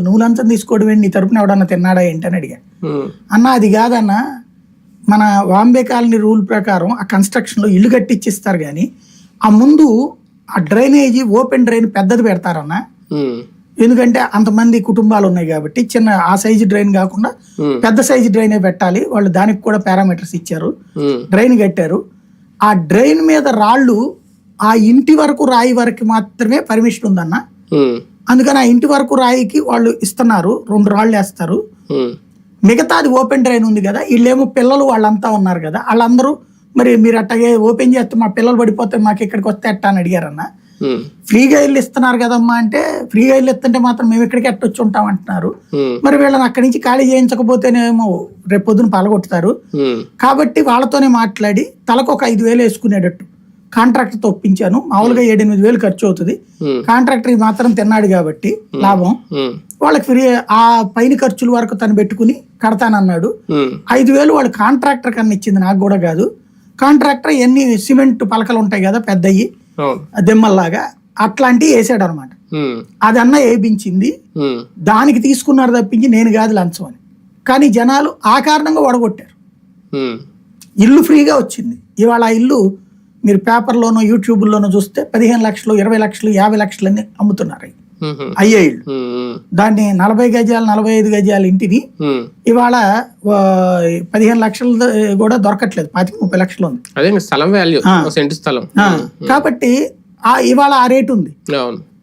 నువ్వు లంచం తీసుకోవడం ఏంటి నీ తరపున ఎవడన్నా తిన్నాడా ఏంటి అని అడిగా. అన్న అది కాదన్న. మన వాంబే కాలనీ రూల్ ప్రకారం ఆ కన్స్ట్రక్షన్లో ఇల్లు కట్టిచ్చిస్తారు కానీ ఆ ముందు ఆ డ్రైనేజీ ఓపెన్ డ్రైన్ పెద్దది పెడతారన్న. ఎందుకంటే అంతమంది కుటుంబాలు ఉన్నాయి కాబట్టి చిన్న ఆ సైజు డ్రైన్ కాకుండా పెద్ద సైజు డ్రైనే పెట్టాలి. వాళ్ళు దానికి కూడా పారామీటర్స్ ఇచ్చారు. డ్రైన్ కట్టారు. ఆ డ్రైన్ మీద రాళ్ళు ఆ ఇంటి వరకు రాయి వరకు మాత్రమే పర్మిషన్ ఉందన్న. అందుకని ఆ ఇంటి వరకు రాయికి వాళ్ళు ఇస్తున్నారు రెండు రాళ్ళు వేస్తారు. ఉమ్, మిగతాది ఓపెన్ డ్రైన్ ఉంది కదా వీళ్ళేమో పిల్లలు వాళ్ళంతా ఉన్నారు కదా వాళ్ళందరూ మరి మీరు అట్టగే ఓపెన్ చేస్తే మా పిల్లలు పడిపోతే మాకు ఇక్కడికి వస్తే ఎట్టా అని అడిగారన్న. ఫ్రీగా ఇల్లు ఇస్తున్నారు కదమ్మా అంటే ఫ్రీగా ఇల్లు ఇస్తుంటే మాత్రం మేము ఇక్కడికి ఎట్టొచ్చి ఉంటాం అంటున్నారు. మరి వీళ్ళని అక్కడి నుంచి ఖాళీ చేయించకపోతేనేమో రేపు పొద్దున పలగొట్టుతారు కాబట్టి వాళ్ళతోనే మాట్లాడి తలకు ఒక ఐదు వేలు వేసుకునేటట్టు. కాంట్రాక్టర్తో ఒప్పించాను. మామూలుగా ఏడెనిమిది వేలు ఖర్చు అవుతుంది. కాంట్రాక్టర్ మాత్రం తిన్నాడు కాబట్టి లాభం. వాళ్ళకి ఫ్రీ ఆ పైన ఖర్చుల వరకు తను పెట్టుకుని కడతానన్నాడు. ఐదు వేలు వాళ్ళు కాంట్రాక్టర్ కన్నా ఇచ్చింది నాకు కూడా కాదు. కాంట్రాక్టర్ ఎన్ని సిమెంట్ పలకలు ఉంటాయి కదా పెద్దయి అవును. దెమ్మల్లాగా అట్లాంటివి వేసాడు అనమాట ఉమ్, అదన్నా వేయించింది దానికి తీసుకున్నారు తప్పించి నేను కాదు లంచం అని. కానీ జనాలు ఆ కారణంగా ఓడగొట్టారు. ఉమ్, ఇల్లు ఫ్రీగా వచ్చింది. ఇవాళ ఆ ఇల్లు మీరు పేపర్లోనో యూట్యూబ్లోనో చూస్తే పదిహేను లక్షలు ఇరవై లక్షలు యాభై లక్షలు అని అమ్ముతున్నారు. అయ్యే దాన్ని నలభై గజాలు నలభై ఐదు గజాల ఇంటిని. ఇవాళ పదిహేను లక్షలు కూడా దొరకట్లేదు. పాతిక ముప్పై లక్షలు ఉంది. అదే స్థలం వాల్యూ సెంటు స్థలం. కాబట్టి ఆ ఇవాళ ఆ రేటు ఉంది.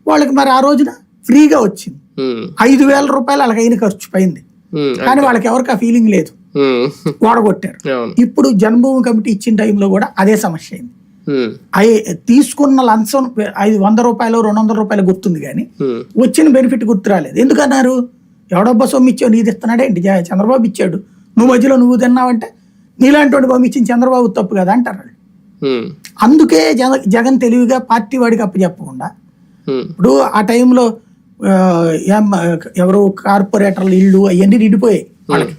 వాళ్ళకి మరి ఆ రోజున ఫ్రీగా వచ్చింది. ఐదు వేల రూపాయలు వాళ్ళకి అయిన ఖర్చు పోయింది. కానీ వాళ్ళకి ఎవరికి ఆ ఫీలింగ్ లేదు. అవును. ఇప్పుడు జన్మభూమి కమిటీ ఇచ్చిన టైంలో కూడా అదే సమస్య అయింది. ఉమ్, అయి తీసుకున్న లంచం ఐదు వంద రూపాయలు రెండు వందల రూపాయలు గుర్తుంది కానీ ఉమ్, వచ్చిన బెనిఫిట్ గుర్తు రాలేదు. ఎందుకన్నారు? ఎవడబ్బా సొమ్ము ఇచ్చావు నీది ఇస్తున్నాడే ఏంటి? జా- చంద్రబాబు ఇచ్చాడు. నువ్వు మధ్యలో నువ్వు తిన్నావంటే నీలాంటి వాడు పంపించిన చంద్రబాబు తప్పు కదా అంటారు. ఉమ్, అందుకే జగ జగన్ తెలివిగా పార్టీ వాడికి అప్పచెప్పకుండా ఇప్పుడు ఆ టైంలో ఎవరు కార్పొరేటర్లు ఇళ్ళు అవన్నీ నిండిపోయాయి. వాళ్ళకి.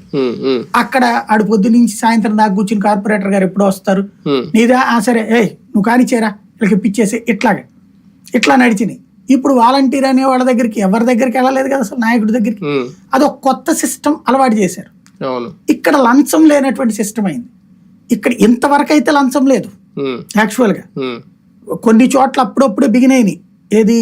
అక్కడ ఆడు పొద్దు నుంచి సాయంత్రం దాకా కూర్చుని కార్పొరేటర్ గారు ఎప్పుడో వస్తారు. నీదా? ఆ సరే. ఏయ్ నువ్వు కానిచ్చేరా. వీళ్ళకి ఇప్పించేసి ఇట్లాగా. ఇట్లా నడిచినాయి. ఇప్పుడు వాలంటీర్ అనే వాళ్ళ దగ్గరికి ఎవరి దగ్గరికి వెళ్ళలేదు కదా అసలు నాయకుడి దగ్గరికి? అదొక కొత్త సిస్టమ్ అలవాటు చేశారు. ఇక్కడ లంచం లేనటువంటి సిస్టమ్ అయింది. ఇక్కడ ఇంతవరకు అయితే లంచం లేదు. యాక్చువల్గా కొన్ని చోట్ల అప్పుడప్పుడే బిగినాయినాయి ఏది?